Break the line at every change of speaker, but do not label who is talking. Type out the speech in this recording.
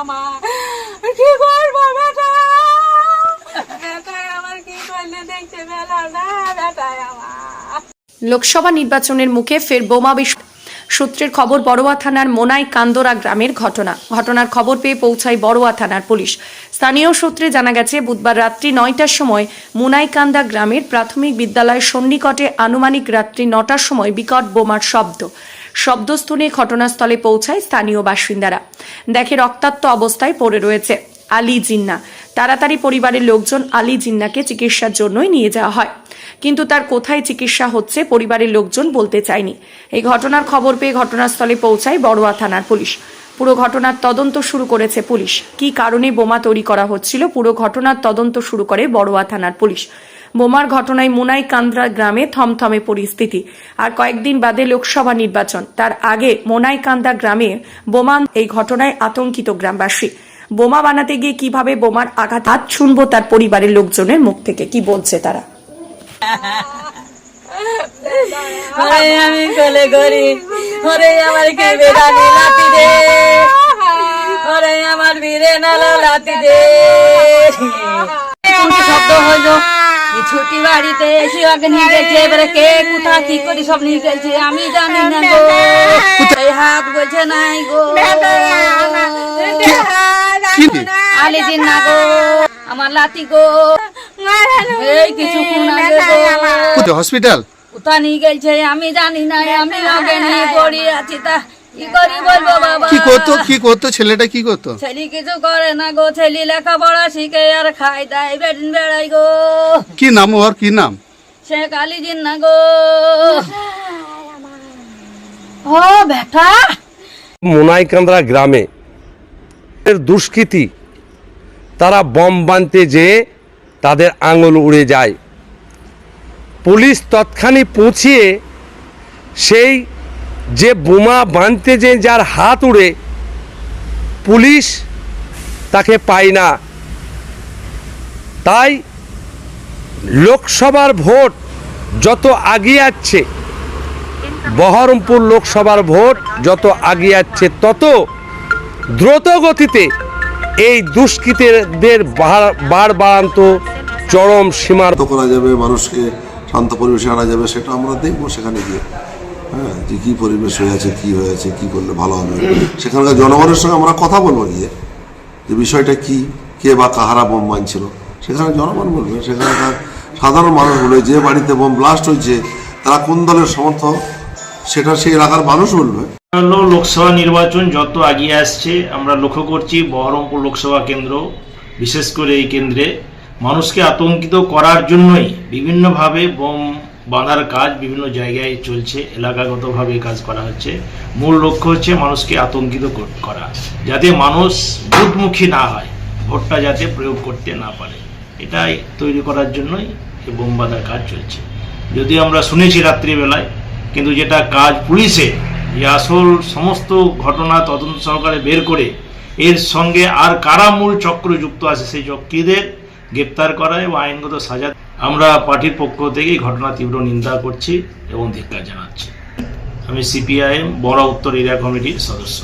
আমার কি করব বেটা? বেটাই আমার কি করলে দেখছে বেলা না বেটাই আমার।
লোকসভা নির্বাচনের মুখে ফের বোমা বিস্ফোরণ সূত্রের খবর বড়ুয়া থানার মোনাই কান্দোরা গ্রামের ঘটনা। ঘটনার খবর পেয়ে পৌঁছায় বড়ুয়া থানার পুলিশ। স্থানীয় সূত্রে জানা গেছে বুধবার রাত্রি নয়টার সময় মুনাইকান্দা গ্রামের প্রাথমিক বিদ্যালয়ের সন্নিকটে আনুমানিক রাত্রি নটার সময় বিকট বোমার শব্দ। শব্দ শুনে ঘটনাস্থলে পৌঁছায় স্থানীয় বাসিন্দারা। দেখে রক্তাক্ত অবস্থায় পড়ে রয়েছে আলী জিন্না। তাড়াতাড়ি পরিবারের লোকজন আলী জিন্নাকে চিকিৎসার জন্যই নিয়ে যাওয়া হয়। কিন্তু তার কোথায় চিকিৎসা হচ্ছে পরিবারের লোকজন বলতে চায়নি। এই ঘটনার খবর পেয়ে ঘটনাস্থলে পৌঁছায় বড়ুয়া থানার পুলিশ। পুরো ঘটনার তদন্ত শুরু করেছে পুলিশ। কি কারণে বোমা তৈরি করা হচ্ছিল পুরো ঘটনার তদন্ত শুরু করে বড়ুয়া থানার পুলিশ। বোমার ঘটনায় মুনাই কান্দ্রা গ্রামে থমথমে পরিস্থিতি। আর কয়েকদিন বাদে লোকসভা নির্বাচন। তার আগে মোনাই কান্দা গ্রামে বোমা এই ঘটনায় আতঙ্কিত গ্রামবাসী। বোমা বানাতে গিয়ে কীভাবে বোমার আঘাত হাত শুনব তার পরিবারের লোকজনের মুখ থেকে কি বলছে তারা?
আমি করি ওরে আমার কে বেড়ানি লাতি দে? ওরে আমার বীরে নালা লাতি দে কোন শব্দ হইল কি ছুটি বাড়িতে এসে ওকে নিয়ে গেছে এবারে কে কোথা কি করে সব নিয়ে গেছে আমি জানি না গো। এই হাত বলছে নাই গো। আলি দিন না গো আমার লাতি গো। এই কিছু আগে
কোথায়? হসপিটাল?
কোথা নিয়ে গেছে আমি জানি না আমি ওকে নিয়ে পড়ে আছি তা কি করি বলব
করতো কি করতো ছেলেটা কি করতো?
ছেলে কিছু করে না গো ছেলে লেখাপড়া শিখে আর খাই দাই বেদিন বেড়াই গো।
কি নাম ওর কি নাম?
সে কালি না গো। ও বেটা।
মোনাইকান্দরা গ্রামে এর দুষ্কৃতী তারা বম বানতে যেয়ে তাদের আঙুল উড়ে যায়। পুলিশ তৎক্ষণিক পৌঁছিয়ে সেই যে বোমা বাঁধতে যে যার হাত উড়ে, পুলিশ তাকে পায় না। তাই লোকসভার ভোট যত আগিয়ে যাচ্ছে, বহরমপুর লোকসভার ভোট যত আগিয়ে যাচ্ছে, তত দ্রুত গতিতে এই দুষ্কৃতীদের বাড় বাড়ান্ত চরম সীমার
করা যাবে, মানুষকে শান্ত পরিবেশে আনা যাবে, সেটা আমরা দেখব সেখানে গিয়ে। হ্যাঁ যে কী পরিবেশ হয়ে আছে কী হয়েছে, কী করলে ভালো হবে? সেখানকার জনগণের সঙ্গে আমরা কথা বলব গিয়ে, যে বিষয়টা কি, কে বা কাহারা বোম মানছিল সেখানে জনগণ বলবে, সেখানকার সাধারণ মানুষ বলবে, যে বাড়িতে বোম ব্লাস্ট হয়েছে, তারা কোন দলের সমর্থক? সেটা সেই এলাকার মানুষ বলবে।
লোকসভা নির্বাচন যত এগিয়ে আসছে, আমরা লক্ষ্য করছি বহরমপুর লোকসভা কেন্দ্র, বিশেষ করে এই কেন্দ্রে, মানুষকে আতঙ্কিত করার জন্যই বিভিন্নভাবে বোম বাঁধার কাজ বিভিন্ন জায়গায় চলছে, এলাকাগতভাবে এই কাজ করা হচ্ছে। মূল লক্ষ্য হচ্ছে মানুষকে আতঙ্কিত করা যাতে মানুষ ভোটমুখী না হয়, ভোটটা যাতে প্রয়োগ করতে না পারে। এটাই তৈরি করার জন্যই এই বোম বাঁধার কাজ চলছে। যদি আমরা শুনেছি রাত্রিবেলায়, কিন্তু যেটা কাজ পুলিশে, যে আসল সমস্ত ঘটনা তদন্ত সহকারে বের করে, এর সঙ্গে আর কারা মূল চক্র যুক্ত আছে, সেই চক্রীদের গ্রেপ্তার করা এবং আইনগত সাজা আমরা পার্টির পক্ষ থেকে ঘটনা তীব্র নিন্দা করছি এবং ধিক্কার জানাচ্ছি। আমি সিপিআইএম, বড় উত্তর এরিয়া কমিটির সদস্য।